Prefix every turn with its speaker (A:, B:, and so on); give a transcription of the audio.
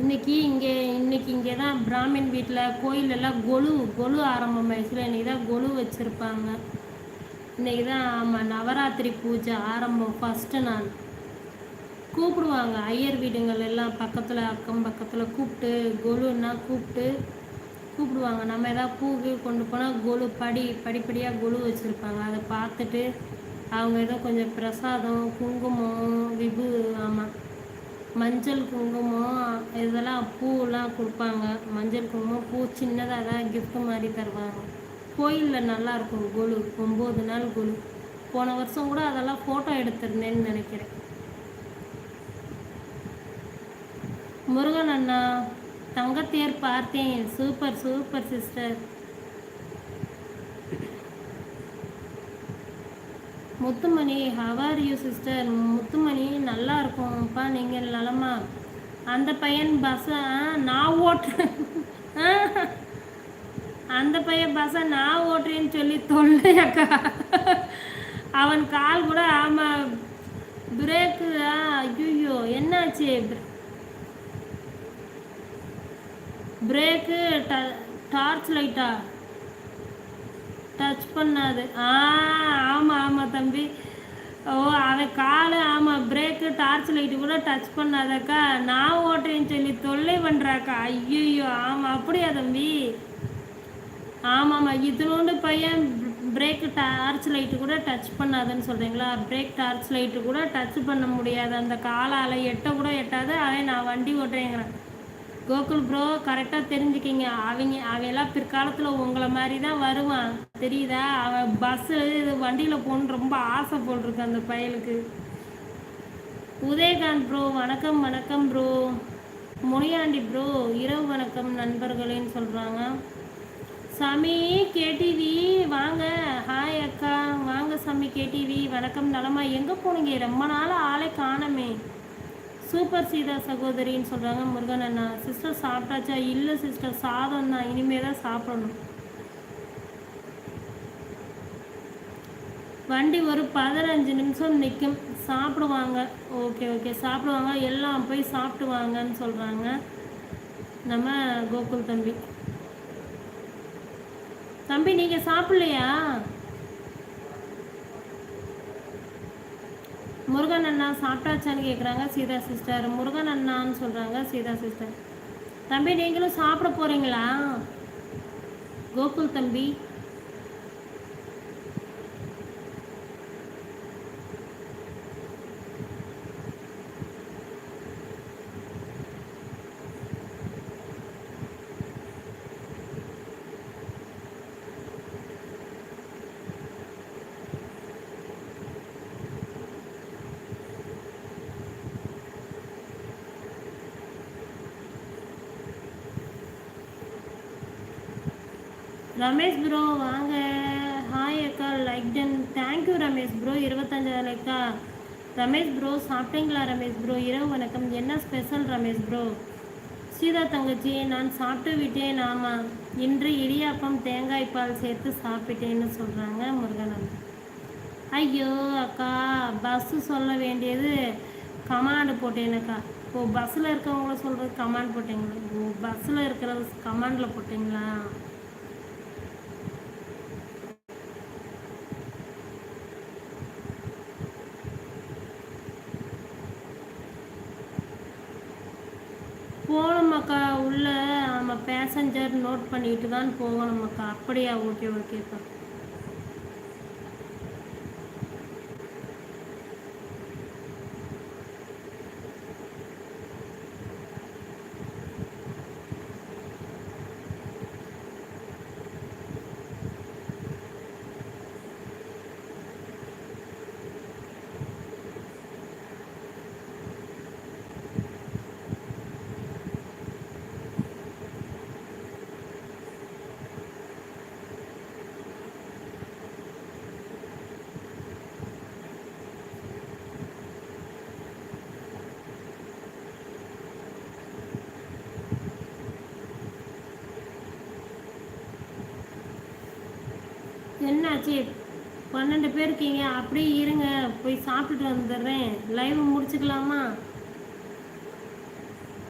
A: இன்னைக்கு இங்கே இன்னைக்கு இங்கே தான் பிராமின் வீட்டில் கோயிலெல்லாம் கொலு கொலு ஆரம்பமாயிடுச்சுல இன்றைக்கி தான் கொலு வச்சுருப்பாங்க. இன்னைக்கு தான் ஆமாம் நவராத்திரி பூஜை ஆரம்பம் ஃபஸ்ட்டு நாள். கூப்பிடுவாங்க. ஐயர் வீடுங்கள் எல்லாம் பக்கத்தில் அக்கம் பக்கத்தில் கூப்பிட்டு கொலுன்னா கூப்பிட்டு கூப்பிடுவாங்க. நம்ம எதாவது பூ கொண்டு போனால் கொலு படி படிப்படியாக கொலு வச்சுருப்பாங்க. அதை பார்த்துட்டு அவங்க ஏதோ கொஞ்சம் பிரசாதம் குங்குமம் விபு ஆமாம் மஞ்சள் குங்குமம் இதெல்லாம் பூவெல்லாம் கொடுப்பாங்க. மஞ்சள் குங்குமம் பூ சின்னதாக தான் கிஃப்ட் மாதிரி தருவாங்க. கோயிலில் நல்லாயிருக்கும் கொலு ஒம்பது நாள் கொலு போன வருஷம் கூட அதெல்லாம் ஃபோட்டோ எடுத்திருந்தேன்னு நினைக்கிறேன். முருகன் அண்ணா தங்கத்தேர் பார்த்தேன். Super super sister Muthumani how are you sister Muthumani நல்லா இருக்கும்ப்பா நீங்கள் நலமா? அந்த பையன் பஸ்ஸை நான் ஓட்டுறேன். அந்த பையன் பஸ்ஸை நான் ஓட்டுறேன்னு சொல்லி தொல்லையக்கா அவன் கால் கூட ஆமாம் பிரேக்கு ஐயோ என்னாச்சு? பிரேக்கு டார்ச் லைட்டா டச் பண்ணாது. ஆ ஆமாம் ஆமாம் தம்பி. ஓ அவன் காலு ஆமாம் பிரேக்கு டார்ச் லைட்டு கூட டச் பண்ணாதக்கா. நான் ஓட்டுறேன்னு சொல்லி தொல்லை பண்ணுறாக்கா ஐயோ ஆமாம் அப்படியா தம்பி? ஆமாம்மா இத்தினோண்டு பையன் பிரேக்கு டார்ச் லைட்டு கூட டச் பண்ணாதுன்னு சொல்கிறீங்களா பிரேக் டார்ச் லைட்டு கூட டச் பண்ண முடியாது. அந்த காலால் எட்ட கூட எட்டாது. அவன் நான் வண்டி ஓட்டுறேங்கிறேன். கோகுல் ப்ரோ கரெக்டாக தெரிஞ்சுக்கிங்க. அவங்க அவையெல்லாம் பிற்காலத்தில் உங்களை மாதிரி தான் வருவான். தெரியுதா? அவன் பஸ்ஸு இது வண்டியில் போகணுன்னு ரொம்ப ஆசை போட்டிருக்கு அந்த பயலுக்கு. உதயகாந்த் ப்ரோ வணக்கம் வணக்கம் ப்ரோ முனியாண்டி ப்ரோ இரவு வணக்கம் நண்பர்களேன்னு சொல்கிறாங்க சாமி கேடிவி வாங்க. ஹாய் அக்கா. வாங்க சாமி கேடிவி. வணக்கம் நலமா. எங்கே போனீங்க? ரொம்ப நாள் ஆளே காணமே. சூப்பர் சீதா சகோதரின்னு சொல்கிறாங்க முருகன் அண்ணா சிஸ்டர் சாப்பிட்டாச்சா? இல்லை சிஸ்டர் சாதம் தான். இனிமேல் தான் சாப்பிடணும். வண்டி ஒரு பதினஞ்சு நிமிஷம் நிற்கும் சாப்பிடுவாங்க. ஓகே ஓகே சாப்பிடுவாங்க. எல்லாம் போய் சாப்பிட்டு வாங்கன்னு சொல்கிறாங்க நம்ம கோகுல் தம்பி. தம்பி நீங்கள் சாப்பிட்லையா? முருகன் அண்ணா சாப்பிட்டாச்சான்னு கேட்குறாங்க சீதா சிஸ்டர் முருகன் அண்ணான்னு சொல்கிறாங்க சீதா சிஸ்டர் தம்பி நீங்களும் சாப்பிட போகிறீங்களா கோகுல் தம்பி. ரமேஷ் ப்ரோ வாங்க. ஹாய் அக்கா like done thank you Ramesh bro இருபத்தஞ்சாயிரம் லைக்கா ரமேஷ் ப்ரோ சாப்பிட்டீங்களா ரமேஷ் ப்ரோ இரவு வணக்கம். என்ன ஸ்பெஷல் ரமேஷ் ப்ரோ சீதா தங்கச்சி நான் சாப்பிட்டு விட்டேன். ஆமாம் இன்று இடியாப்பம் தேங்காய் பால் சேர்த்து சாப்பிட்டேன்னு சொல்கிறாங்க முருகன் ஐயோ அக்கா பஸ்ஸு சொல்ல வேண்டியது கமாண்டு போட்டேனக்கா ஓ பஸ்ஸில் இருக்கவங்கள சொல்கிறது கமாண்ட் போட்டிங்களா? ஓ பஸ்ஸில் இருக்கிறது கமாண்டில் போட்டிங்களா போகணுமாக்கா உள்ள ஆமாம் பேசஞ்சர் நோட் பண்ணிட்டு தான் போகணுமாக்கா அப்படியா? ஓகே ஓகேக்கா என்னாச்சு? பன்னெண்டு பேர் இருக்கீங்க. அப்படியே இருங்க. போய் சாப்பிட்டுட்டு வந்துடுறேன். லைவ் முடிச்சுக்கலாமா?